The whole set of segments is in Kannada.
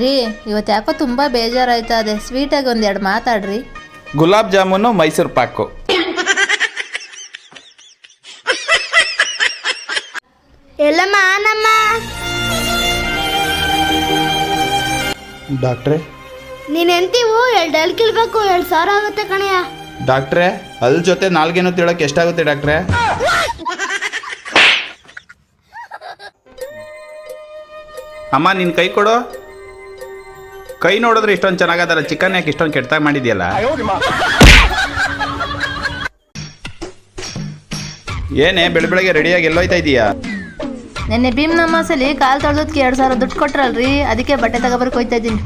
ರೀ ಇವತ್ತು ಯಾಕೋ ತುಂಬ ಬೇಜಾರಾಯ್ತಾ ಅದೇ ಸ್ವೀಟಾಗಿ ಒಂದೆರಡು ಮಾತಾಡ್ರಿ. ಗುಲಾಬ್ ಜಾಮೂನು ಮೈಸೂರು ಪಾಕು. ಎಲ್ಲಮ್ಮ ನಮ್ಮ ಡಾಕ್ಟ್ರೆ? ನೀನ್ ಎಂತೀವು ಎರಡು ಎಲ್ ಕಿಲ್ಬೇಕು ಎರಡು ಸಾವಿರ ಆಗುತ್ತೆ ಕಣಯ್ಯ. ಡಾಕ್ಟ್ರೆ ಅಲ್ ಜೊತೆ ನಾಲ್ಗೇನು ತಿಳಕ್ಕೆ ಎಷ್ಟಾಗುತ್ತೆ ಡಾಕ್ಟ್ರೆ? ಅಮ್ಮ ನಿನ್ ಕೈ ಕೊಡು. ಕೈ ನೋಡಿದ್ರೆ ಇಷ್ಟೊಂದು ಚೆನ್ನಾಗದಲ್ಲ ಚಿಕನ್ ಯಾಕೆ ಇಷ್ಟೊಂದು ಕೆಟ್ಟದಾಗ ಮಾಡಿದ್ಯಲ್ಲ? ಏನೇ ಬೆಳ ಬೆಳಗ್ಗೆ ರೆಡಿಯಾಗಿ ಎಲ್ಲೋಯ್ತಾ ಇದೀಯಾ? ನೆನ್ನೆ ಭೀಮ್ ನಮಾಸಲ್ಲಿ ಕಾಲ್ ತೊಳೆದಕ್ಕೆ ಎರಡು ಸಾವಿರ ದುಡ್ಡು ಕೊಟ್ರಲ್ರಿ ಅದಕ್ಕೆ ಬಟ್ಟೆ ತಗೋಬರ್ಕ್ ಹೋಯ್ತಾ ಇದ್ದೀನಿ.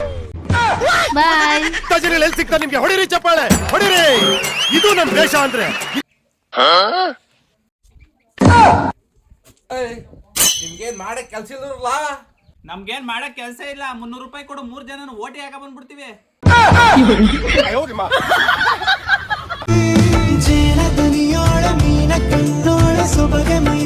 ಬಾಯ್ ಎಲ್ಲಿ ಸಿಗ್ತಾ ನಿಮ್ಗೆ? ಹೊಡಿರಿ ಚಪ್ಪಾಳೆ ಹೊಡಿರಿ. ಇದು ನಮ್ ದೇಶ ಅಂದ್ರೆ. ನಿಮ್ಗೇನ್ ಮಾಡಕ್ ಕೆಲ್ಸ ಇಲ್ರಲ್ಲ ನಮ್ಗೇನ್ ಮಾಡಕ್ ಕೆಲಸ ಇಲ್ಲ ಮುನ್ನೂರು ರೂಪಾಯಿ ಕೊಡು ಮೂರ್ ಜನ ಓಟಿ ಹಾಕ ಬಂದ್ಬಿಡ್ತೀವಿ. ಸೊಬಗೆ ಮೈ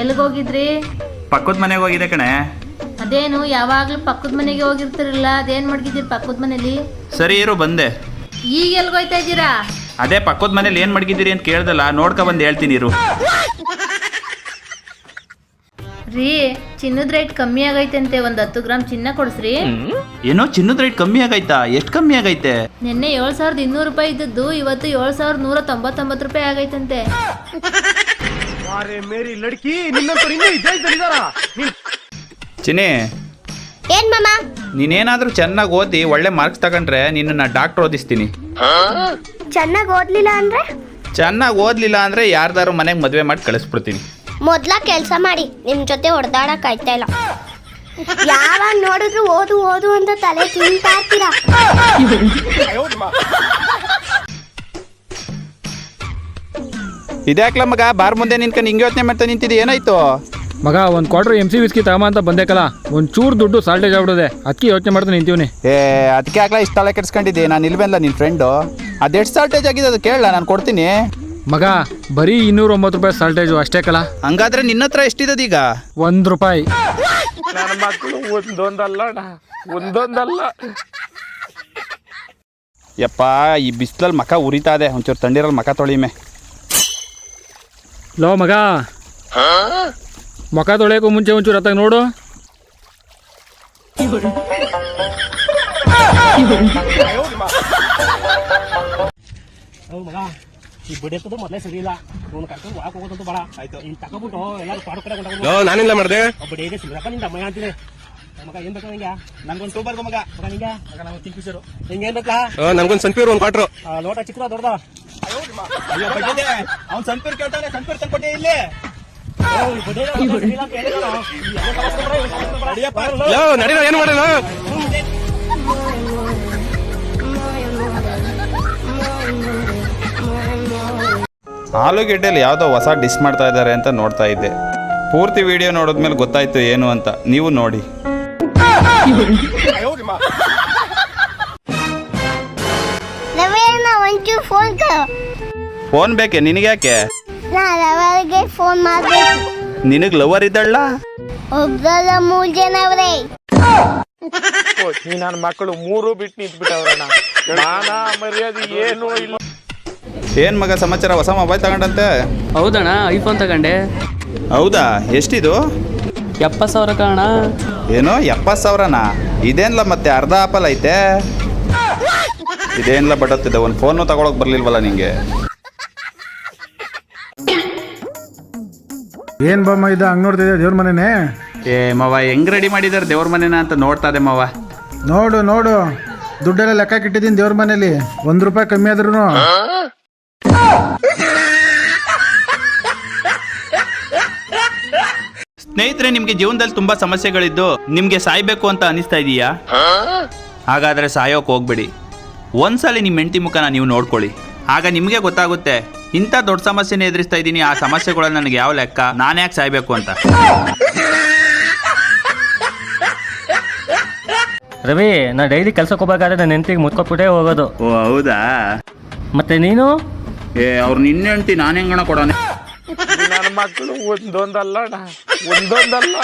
ಎಲ್ಲಿಗೋಗಿದ್ರಿ? ಪಕ್ಕದ ಮನೆಗೆ ಹೋಗಿದೆ ಕಣೆ. ಅದೇನು ಯಾವಾಗ್ಲೂ ಪಕ್ಕದ ಮನೆಗೆ ಹೋಗಿರ್ತಿರಲ್ಲ ಅದೇನ್ ಮಡಗಿದ್ದೀರಿ ಪಕ್ಕದ ಮನೇಲಿ ಸರಿ ಇರು ಬಂದೆ. ಈಗ ಎಲ್ಗೋಯ್ತಾ ಇದ್ದೀರಾ? ಅದೇ ಪಕ್ಕದ ಮನೇಲಿ ಏನ್ ಮಡಗಿದ್ದೀರಿ ಅಂತ ಕೇಳ್ದಲ್ಲ ನೋಡ್ಕೊ ಬಂದು ಹೇಳ್ತೀನಿ ಇರು. ರೀ ಚಿನ್ನದ ರೇಟ್ ಕಮ್ಮಿ ಆಗೈತಂತೆ ಒಂದ್ ಹತ್ತು ಗ್ರಾಮ್ ಚಿನ್ನ ಕೊಡ್ಸ್ರಿ. ಏನೋ ಚಿನ್ನದ ರೇಟ್ ಕಮ್ಮಿ ಆಗೈತಾ? ಎಷ್ಟು ಕಮ್ಮಿ ಆಗೈತೆ? ನಿನ್ನೆ ಏಳ್ ಸಾವಿರದ ಇನ್ನೂರು ರೂಪಾಯಿ ಇದ್ದದ್ದು ಇವತ್ತು ಏಳ್ ಸಾವಿರದ ನೂರ ತೊಂಬತ್ತೊಂಬತ್ತು ರೂಪಾಯಿ ಆಗೈತಂತೆ. ಅರೆ ಮೇರಿ ಲಡ್ಕಿ ನಿನ್ನಂತ ಇನ್ನೂ ನೀನ್ ಚಿನಿ ಏನ್ ಮಾಮ? ನೀನೇನಾದ್ರೂ ಚೆನ್ನಾಗಿ ಓದಿ ಒಳ್ಳೆ ಮಾರ್ಕ್ಸ್ ತಗೊಂಡ್ರೆ ನಿನ್ನ ಡಾಕ್ಟರ್ ಓದಿಸ್ತೀನಿ. ಚೆನ್ನಾಗಿ ಓದ್ಲಿಲ್ಲ ಅಂದ್ರೆ? ಚೆನ್ನಾಗಿ ಓದ್ಲಿಲ್ಲ ಅಂದ್ರೆ ಯಾರ್ದಾರು ಮನೆಗೆ ಮದುವೆ ಮಾಡಿ ಕಳಿಸ್ಬಿಡ್ತೀನಿ. ಮೊದ್ಲ ಕೆಲಸ ಮಾಡಿ ನಿಮ್ ಜೊತೆ ಹೊಡೆದಾಡಕ್ ಆಯ್ತಾ ಇಲ್ಲ. ಯಾವಾಗ ನೋಡಿದ್ರು ಓದು ಓದು ಅಂತ ತಲೆ ತಿಂತಾ ಇರ್ತೀರಾ? ಇದ್ಯಾಕ್ಲ ಮಗ? ಬಾರ್ ಮುಂದೆ ನಿನ್ಕೊಂಡು ಹಿಂಗೆ ಯೋಚನೆ ಮಾಡ್ತಾ ನಿಂತಿದ್ದು? ಏನಾಯ್ತು? ಮಗ ಒಂದು ಕ್ವಾರ್ಟರ್ ಎಂ ಸಿ ವಿಸ್ಕಿ ತಗೊಂಬ ಅಂತ ಬಂದೇಕಲ್ಲ. ಒಂದು ಚೂರು ದುಡ್ಡು ಸಾಲ್ಟೇಜ್ ಆಗ್ಬಿಡೋದೆ ಅದಕ್ಕೆ ಯೋಚನೆ ಮಾಡ್ತಾ ನಿಂತೀವಿ ಏ ಅದಕ್ಕೆ ಆಗ್ಲಾ ಇಷ್ಟು ತಲೆ ಕೆಡ್ಸ್ಕೊಂಡಿದ್ದೆ? ನಾನು ಇಲ್ವೇನಲ್ಲ ನಿನ್ನ ಫ್ರೆಂಡು ಅದೆಷ್ಟು ಸಾಲ್ಟೇಜ್ ಆಗಿದೆ ಅದು ಕೇಳಲ್ಲ ನಾನು ಕೊಡ್ತೀನಿ. ಮಗ ಬರೀ ಇನ್ನೂರ ಒಂಬತ್ತು ರೂಪಾಯಿ ಸಾಲ್ಟೇಜು ಅಷ್ಟೇ ಕಲ. ಹಂಗಾದ್ರೆ ನಿನ್ನ ಹತ್ರ ಎಷ್ಟಿದೆ ಈಗ? ಒಂದು ರೂಪಾಯಿ. ನನ್ನ ಮಕ್ಕಳು ಒಂದೊಂದಲ್ಲ ಒಂದೊಂದಲ್ಲ. ಯಪ್ಪ ಈ ಬಿಸಿಲಲ್ಲಿ ಮಖ ಉರಿತಾ ಇದೆ. ಒಂಚೂರು ತಂಡಿರಲ್ಲಿ ಮಖ ತೊಳಿಮೆ. ಲೋ ಮಗ. ಮುಖ ತೊಳೆಯೋಕ್ಕೂ ಮುಂಚೆ ಒಂಚೂರು ಹತ್ತಾಗ ನೋಡು. ಮಗ ಈ ಬಡಿಯತ್ತದು ಮೊದಲೇ ಸರಿ ಇಲ್ಲ. ಅವ್ನು ಕರ್ಕೊಂಡು ಒಳಗೆ ಹೋಗೋದಂತೂ ಬೇಡ. ಆಯ್ತು ಇನ್ನು ತಗೊಬಿಟ್ಟು ಎಲ್ಲರೂ ಪಾಡು ಕಡೆ ಕೊಂಡೋಗ್ಬಿಡು ನಾನಿಲ್ಲ ಮಾಡ್ದೆ ಬಡಿ ಇದೆ ಸಿಗ್ರಪ್ಪ ನಿಂದ ಅಮ್ಮ ಅಂತೀನಿ. ಮಗ ಏನ್ ಬೇಕಾ ನಿಂಗೆ? ನಂಗೊಂದು ಟೂ ಬರ್ಗೋ ಮಗ. ಮಗ ನಿಂಗೆ? ಮಗ ನಾವು ತಿಂಕ್ ಫಿಶರು ನಿಂಗೆ ಏನ್ ಬೇಕಾ ನನ್ಗೊಂದು ಸಂಪಿರು ಒಂದು ಕ್ವಾಟ್ರು ಲೋಟ ಚಿಕ್ಕದ ದೊಡ್ಡದ? ಅವ್ನು ಸಂಪೀರ್ ಕೇಳ್ತಾನೆ ಸಂಪೀರ್ ತಂದ್ಕೊಟ್ಟೆ ಇಲ್ಲಿ. ಯೋ ನಡೀರ ಏನು ಮಾಡೋಣ ಆಲೂಗೆಡ್ಡೆಲಿ ಯಾವುದೋ ಹೊಸ ಡಿಶ್ ಮಾಡ್ತಾ ಇದ್ದಾರೆ ಅಂತ ನೋಡ್ತಾ ಇದ್ದೆ. ಪೂರ್ತಿ ವಿಡಿಯೋ ನೋಡಿದ್ಮೇಲೆ ಗೊತ್ತಾಯ್ತು ಏನು ಅಂತ. ನೀವು ನೋಡಿ. ಫೋನ್ ಬೇಕೆ? ನಿನಗ್ಯಾಕೆ ನಾ ಲವರ್ಗೆ ಫೋನ್ ಮಾಡ್ಬೇಕು. ನಿನಗೆ ಲವರ್ ಇದ್ದಳ್ಳ ಒಬ್ರದ ಮೂರ್ ಜನ ಅವರೇ. ನನ್ನ ಮಕ್ಕಳು ಮೂರು ಬಿಟ್ಟು ನಿಂತ್ಬಿಟ್ಟವ್ರಣ್ಣ ನಾನಾ ಮರ್ಯಾದೆ ಏನು ಇಲ್ಲ. ಏನ್ ಮಗ ಸಮಾಚಾರ? ಹೊಸ ಮೊಬೈಲ್ ತಗೊಂಡಂತೆ? ಹೌದಣ್ಣ ಐಫೋನ್ ತಗೊಂಡೆ. ಹೌದಾ? ಎಷ್ಟಿದು? ಎಪ್ಪತ್ತು ಸಾವಿರ ಕಾಣ ಏನೋ ಎಪ್ಪತ್ತು ಸಾವಿರನಾ? ಇದೇನ್ಲ ಮತ್ತೆ ಅರ್ಧ ಆಪಲ್ ಐತೆ? ಇದೇನ್ಲ ಬಡತ್ತಿದೆ ಒಂದು ಫೋನು ತಗೊಳಕ್ ಬರ್ಲಿಲ್ವಲ್ಲ ನಿಂಗೆ? ಏನ್ ಬಮ್ಮ ಇದು? ಹಂಗ್ ನೋಡ್ತಿದ್ದೆ ದೇವ್ರ ಮನೆನೇ? ಏ ಮವ ಹೆಂಗ್ ರೆಡಿ ಮಾಡಿದಾರೆ ದೇವ್ರ ಮನೆನ ಅಂತ ನೋಡ್ತಾ ಇದೆ ಮವ. ನೋಡು ನೋಡು. ದುಡ್ಡೆಲ್ಲ ಲೆಕ್ಕ ಇಟ್ಟಿದ್ದೀನಿ ದೇವ್ರ ಮನೇಲಿ. ಒಂದ್ ರೂಪಾಯಿ ಕಮ್ಮಿ ಆದ್ರೂ ಸ್ನೇಹಿತರೆ ನಿಮ್ಗೆ ಜೀವನದಲ್ಲಿ ತುಂಬಾ ಸಮಸ್ಯೆಗಳಿದ್ದು ನಿಮ್ಗೆ ಸಾಯ್ಬೇಕು ಅಂತ ಅನಿಸ್ತಾ ಇದೀಯಾ? ಹಾಗಾದ್ರೆ ಸಾಯೋಕ್ ಹೋಗ್ಬೇಡಿ. ಒಂದ್ಸಲಿ ನಿಮ್ಮ ಹೆಂಡತಿ ಮುಖನ ನೀವು ನೋಡ್ಕೊಳ್ಳಿ. ಆಗ ನಿಮಗೆ ಗೊತ್ತಾಗುತ್ತೆ ಇಂಥ ದೊಡ್ಡ ಸಮಸ್ಯೆನ ಎದುರಿಸ್ತಾ ಇದ್ದೀನಿ ಆ ಸಮಸ್ಯೆಗಳನ್ನ ನನಗೆ ಯಾವ ಲೆಕ್ಕ? ನಾನು ಯಾಕೆ ಸಾಯ್ಬೇಕು ಅಂತ. ರವಿ ನಾ ಡೈಲಿ ಕೆಲ್ಸಕ್ಕೆ ಹೋಗ್ಬೇಕಾದ್ರೆ ನನ್ನ ಹೆಂಡತಿಗೆ ಮುತ್ಕೊಟ್ಬಿಟ್ಟೇ ಹೋಗೋದು. ಓ ಹೌದಾ? ಮತ್ತೆ ನೀನು? ಏ ಅವ್ರ ನಿನ್ನೆ ಹೆಂಡತಿ ನಾನು ಹೆಂಗಣ ಕೊಡೋಣ ನನ್ನ ಮಕ್ಕಳು ಒಂದೊಂದಲ್ಲ ಅಣ್ಣ ಒಂದೊಂದಲ್ಲ.